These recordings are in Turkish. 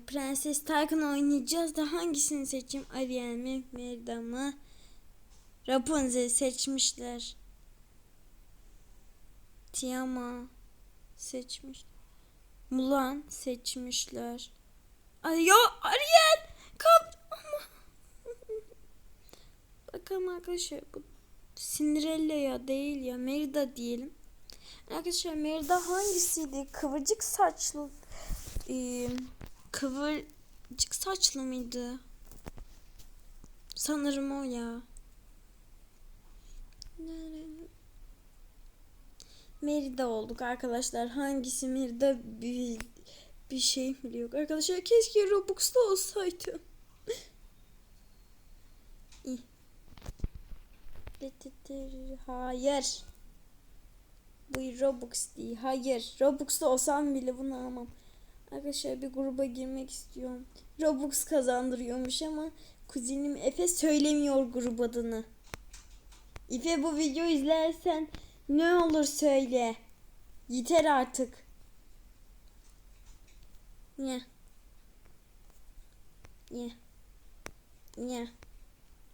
Prenses Tarkan oynayacağız da hangisini seçeyim? Ariel mi? Merida mı? Rapunzel seçmişler. Tiama seçmiş. Mulan seçmişler. Ay ya Ariel kalk ama. Bakalım arkadaşlar bu Cinderella ya değil ya Merida diyelim. Arkadaşlar Merida hangisiydi? Kıvırcık saçlı e, kıvırcık saçlı mıydı? Sanırım o ya. Merida olduk arkadaşlar. Hangisi Merida bir, bir şey bile yok. Arkadaşlar keşke Robux'ta olsaydı. Hayır. Bu Robux değil. Hayır. Robux'ta olsam bile bunu almam. Arkadaşlar bir gruba girmek istiyorum. Robux kazandırıyormuş ama kuzenim Efe söylemiyor grup adını. Efe bu videoyu izlersen ne olur söyle. Yeter artık. Ne? Ne? Ne?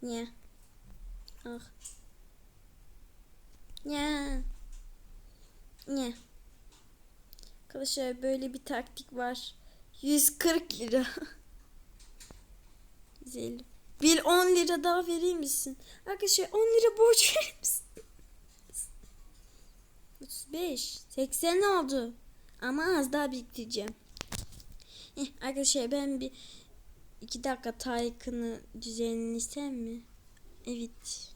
Ne? Ah. Ne? Ne? Arkadaşlar böyle bir taktik var. 140 lira. 150. Bir 10 lira daha verir misin? Arkadaşlar 10 lira borç verir misin? 35. 80 oldu. Ama az daha biriktireceğim. Eh, arkadaşlar ben bir iki dakika Tarık'ını düzenlesem mi? Evet.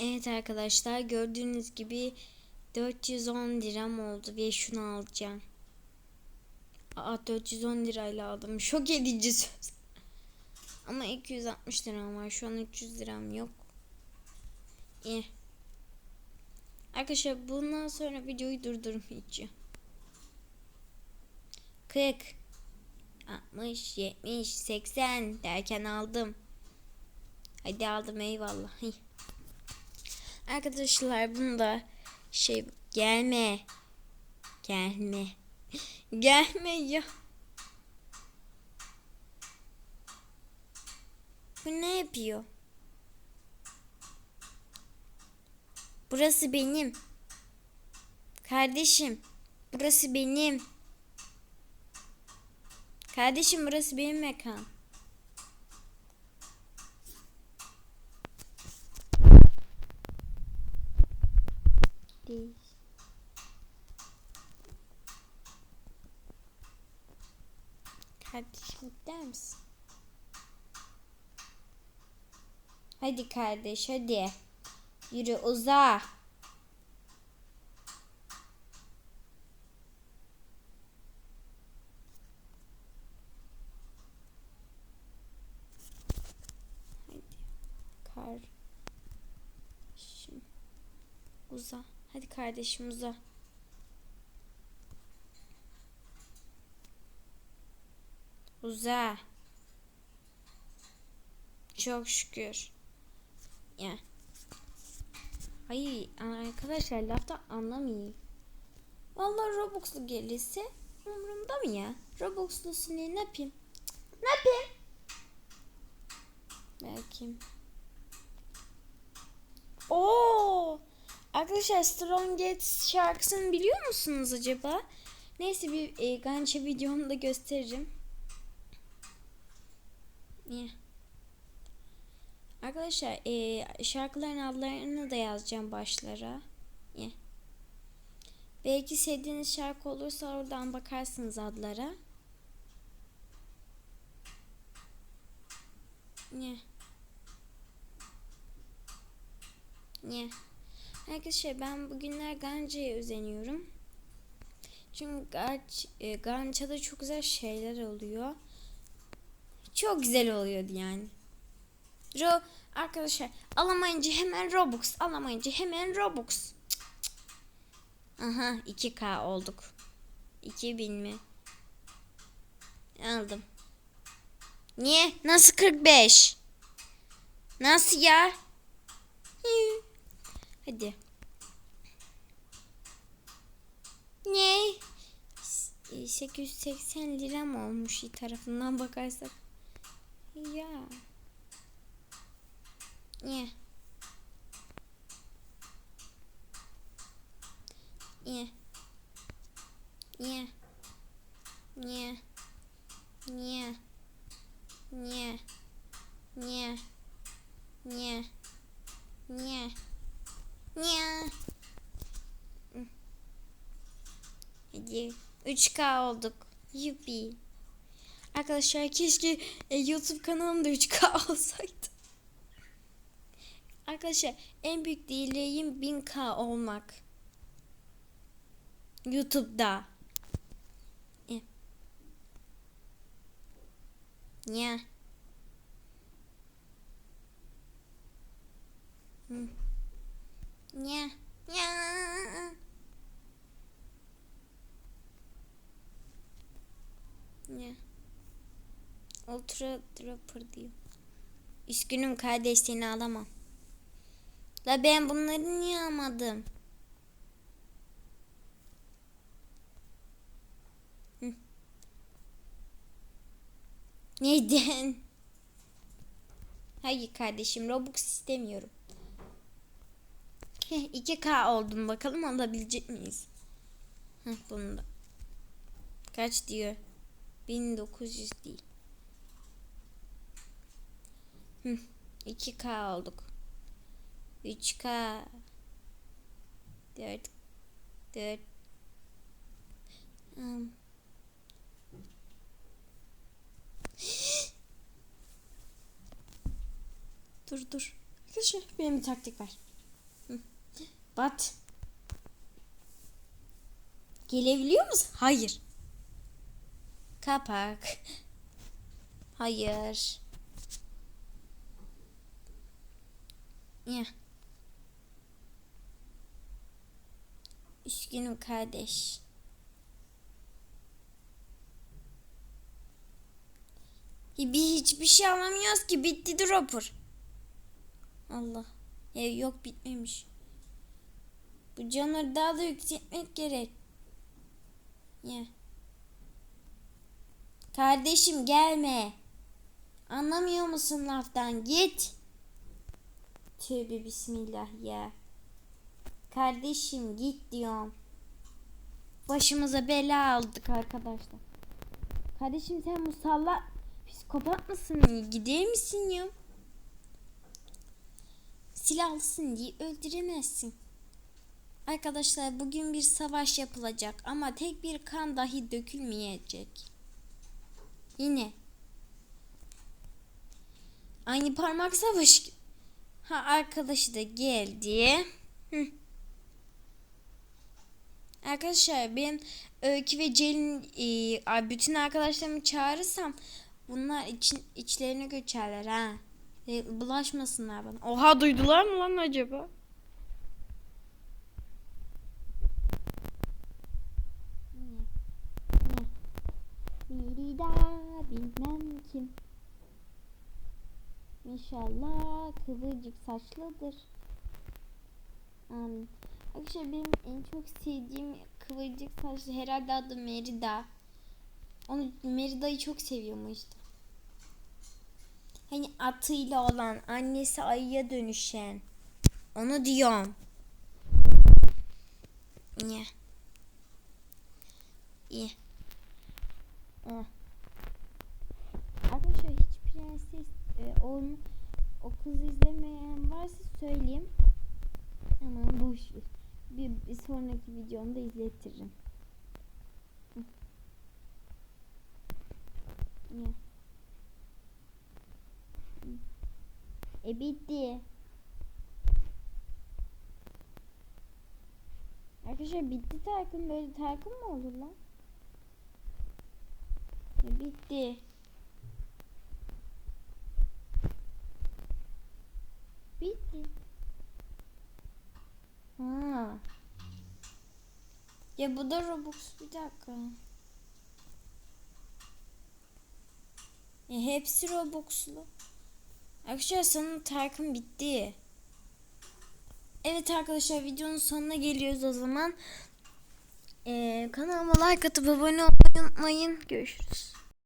Evet arkadaşlar gördüğünüz gibi 410 liram oldu ve şunu alacağım. Aa 410 lirayla aldım. Şok edici söz. Ama 260 liram var. Şu an 300 liram yok. İyi. Arkadaşlar bundan sonra videoyu durdurmayacağım. 40 60 70 80 derken aldım. Hadi aldım eyvallah. Arkadaşlar bunu da şey gelme. Gelme. gelme ya. Bu ne yapıyor? Burası benim. Kardeşim. Burası benim. Kardeşim burası benim mekan. Değil. Kardeşim gider misin? Hadi kardeş hadi. Yürü uza. Hadi. Kardeşim. Uza. Hadi kardeşim uza. Çok şükür. Ya. Hayır arkadaşlar lafta anlamayayım. Vallahi Robux'lu gelirse umurumda mı ya? Robux'lusunu ne yapayım? Ne yapayım? Belki. Oo! Arkadaşlar Strongest şarkısını biliyor musunuz acaba? Neyse bir e, Gancha videomda gösteririm. Niye? Arkadaşlar e, şarkıların adlarını da yazacağım başlara. Niye? Belki sevdiğiniz şarkı olursa oradan bakarsınız adlara. Niye? Niye? Arkadaşlar ben bugünler Ganca'ya özeniyorum. Çünkü Ganç, e, Ganca'da çok güzel şeyler oluyor. Çok güzel oluyordu yani. Ro arkadaşlar alamayınca hemen Robux, alamayınca hemen Robux. Aha 2K olduk. 2000 mi? Aldım. Niye? Nasıl 45? Nasıl ya? Hı. Hadi. Ne? e, 880 lira mı olmuş tarafından bakarsak? Ya. Niye? Niye? Niye? Niye? Niye? Niye? Niye? Niye? Niye? Niye? Hadi 3K olduk. Yuppie. Arkadaşlar keşke e, YouTube kanalımda 3K olsaydı. Arkadaşlar en büyük dileğim 1000K olmak. YouTube'da. E. Ya. Hı. Ya. Ya. Ya. Ultra dropper diyor. Üzgünüm kardeş seni alamam. La ben bunları niye almadım? Neden? Hayır kardeşim Robux istemiyorum. Heh, 2K oldum bakalım alabilecek miyiz? Heh, bunu. Kaç diyor? 1900 değil. Hı, 2K olduk. 3K 4 4 um. Dur dur. Arkadaşlar benim bir taktik var. Hı. Bat. Gelebiliyor musun? Hayır. Kapak. Hayır. Ya. Üzgünüm kardeş. Bir hiçbir şey alamıyoruz ki bitti dropper. Allah. Ya yok bitmemiş. Bu canları daha da yükseltmek gerek. Ya. Kardeşim gelme. Anlamıyor musun laftan? Git. Tövbe bismillah ya. Kardeşim git diyorum. Başımıza bela aldık arkadaşlar. Kardeşim sen musalla psikopat mısın? Gider misin ya? Silahlısın diye öldüremezsin. Arkadaşlar bugün bir savaş yapılacak ama tek bir kan dahi dökülmeyecek. Yine. Aynı parmak savaşı gibi. Ha arkadaşı da geldi. Hı. Arkadaşlar ben Öykü ve Celin e, bütün arkadaşlarımı çağırırsam bunlar için içlerine göçerler ha. E, bulaşmasınlar bana. Oha duydular mı lan acaba? Mirida bilmem kim. İnşallah kıvırcık saçlıdır. Amin. Arkadaşlar benim en çok sevdiğim kıvırcık saçlı herhalde adı Merida. Onu Merida'yı çok seviyorum. Hani atıyla olan annesi ayıya dönüşen. Onu diyorum. Niye? İyi. Oh. Arkadaşlar hiç prenses onu o kızı izlemeyen varsa söyleyeyim. Ama boş. Bir, bir sonraki videomda izletirim. E bitti. Arkadaşlar bitti Tarkın böyle Tarkın mı olur lan? E. Bitti. Ha. Ya bu da Robux bir dakika. Ya hepsi Robux'lu. Arkadaşlar sanırım Tarkın bitti. Evet arkadaşlar videonun sonuna geliyoruz o zaman. Ee, kanalıma like atıp abone olmayı unutmayın. Görüşürüz.